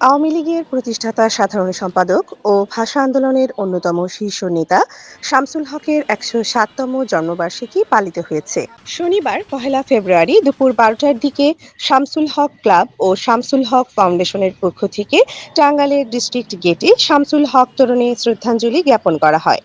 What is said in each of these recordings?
আওয়ামী লীগের প্রতিষ্ঠাতা, সাধারণ সম্পাদক ও ভাষা আন্দোলনের অন্যতম শীর্ষ নেতা শামসুল হকের একশো সাততম জন্মবার্ষিকী পালিত হয়েছে। শনিবার, পহেলা ফেব্রুয়ারি দুপুর বারোটার দিকে শামসুল হক ক্লাব ও শামসুল হক ফাউন্ডেশনের পক্ষ থেকে টাঙ্গাইলের ডিস্ট্রিক্ট গেটে শামসুল হক তরুণে শ্রদ্ধাঞ্জলি জ্ঞাপন করা হয়।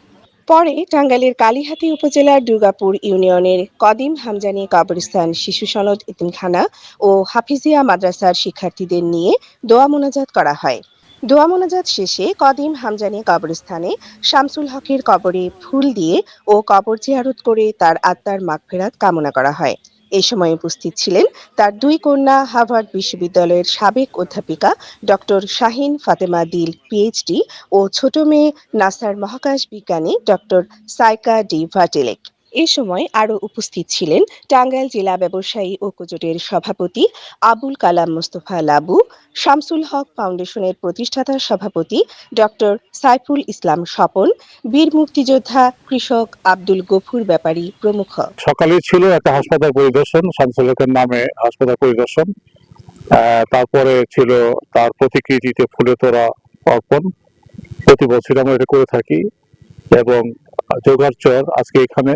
পরে টাঙ্গাইলের কালীহাতি উপজেলার দুর্গাপুর ইউনিয়নের কদিম হামজানি কবরস্থান শিশু সনদ ইতিমখানা ও হাফিজিয়া মাদ্রাসার শিক্ষার্থীদের নিয়ে দোয়া মোনাজাত করা হয়। দোয়া মোনাজাত শেষে কদিম হামজানি কবরস্থানে শামসুল হকের কবরে ফুল দিয়ে ও কবর জিয়ারত করে তার আত্মার মাগফেরাত কামনা করা হয়। এই সময় উপস্থিত ছিলেন তার দুই কন্যা হার্ভার্ড বিশ্ববিদ্যালয়ের সাবেক অধ্যাপিকা ডক্টর শাহিন ফাতেমা দিল পিএইচডি ও ছোট মেয়ে নাসার মহাকাশ বিজ্ঞানী ডক্টর সাইকা ডি ভাটেলেক। এ সময় আরও উপস্থিত ছিলেন টাঙ্গাইল জেলা ব্যবসায়ী ঐক্যজোটের সভাপতি আবুল কালাম মোস্তফা লাবু, শামসুল হক ফাউন্ডেশনের প্রতিষ্ঠাতা সভাপতি ডক্টর সাইফুল ইসলাম স্বপন, বীর মুক্তিযোদ্ধা কৃষক আব্দুল গফুর ব্যাপারী প্রমুখ। সকালে ছিল একটা হাসপাতাল পরিদর্শন, শামসুল হকের নামে হাসপাতাল পরিদর্শন। তারপরে ছিল তার প্রতিকৃতিতে ফুলে তোরা অর্পণ। প্রতি বছর আমরা এটা করে থাকি এবং যোগারচর আজকে এখানে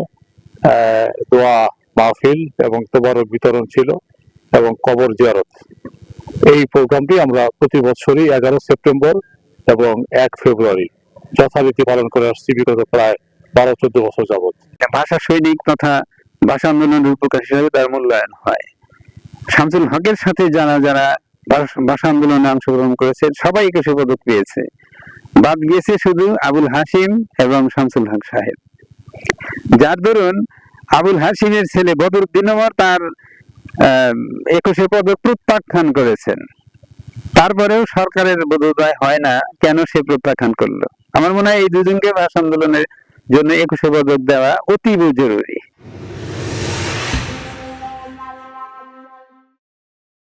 দোয়া মাহফিল এবং তোবারক বিতরণ ছিল এবং কবর জিয়ারত। এই প্রোগ্রামটি আমরা প্রতি বছরই এগারো সেপ্টেম্বর এবং এক ফেব্রুয়ারি যথারীতি পালন করে আসছি বিগত প্রায় বারো, চোদ্দ বছর যাবত ভাষা সৈনিক তথা ভাষা আন্দোলনের প্রকাশ হিসাবে তার মূল্যায়ন হয়। শামসুল হকের সাথে যারা যারা ভাষ- ভাষা আন্দোলনে অংশগ্রহণ করেছে সবাই একুশে পদক পেয়েছে বাদ গিয়েছে শুধু আবুল হাসিম এবং শামসুল হক সাহেব। যার দরুন আবুল হাসিমের ছেলে বদরুদ্দিন ওমর তার একুশে পদে প্রত্যাখ্যান করেছেন। তারপরেও সরকারের বোধোদয় হয় না কেন সে প্রত্যাখ্যান করল। আমার মনে হয় এই দুজনকে ভাষা আন্দোলনের জন্য একুশে পদক দেওয়া অতীব জরুরি।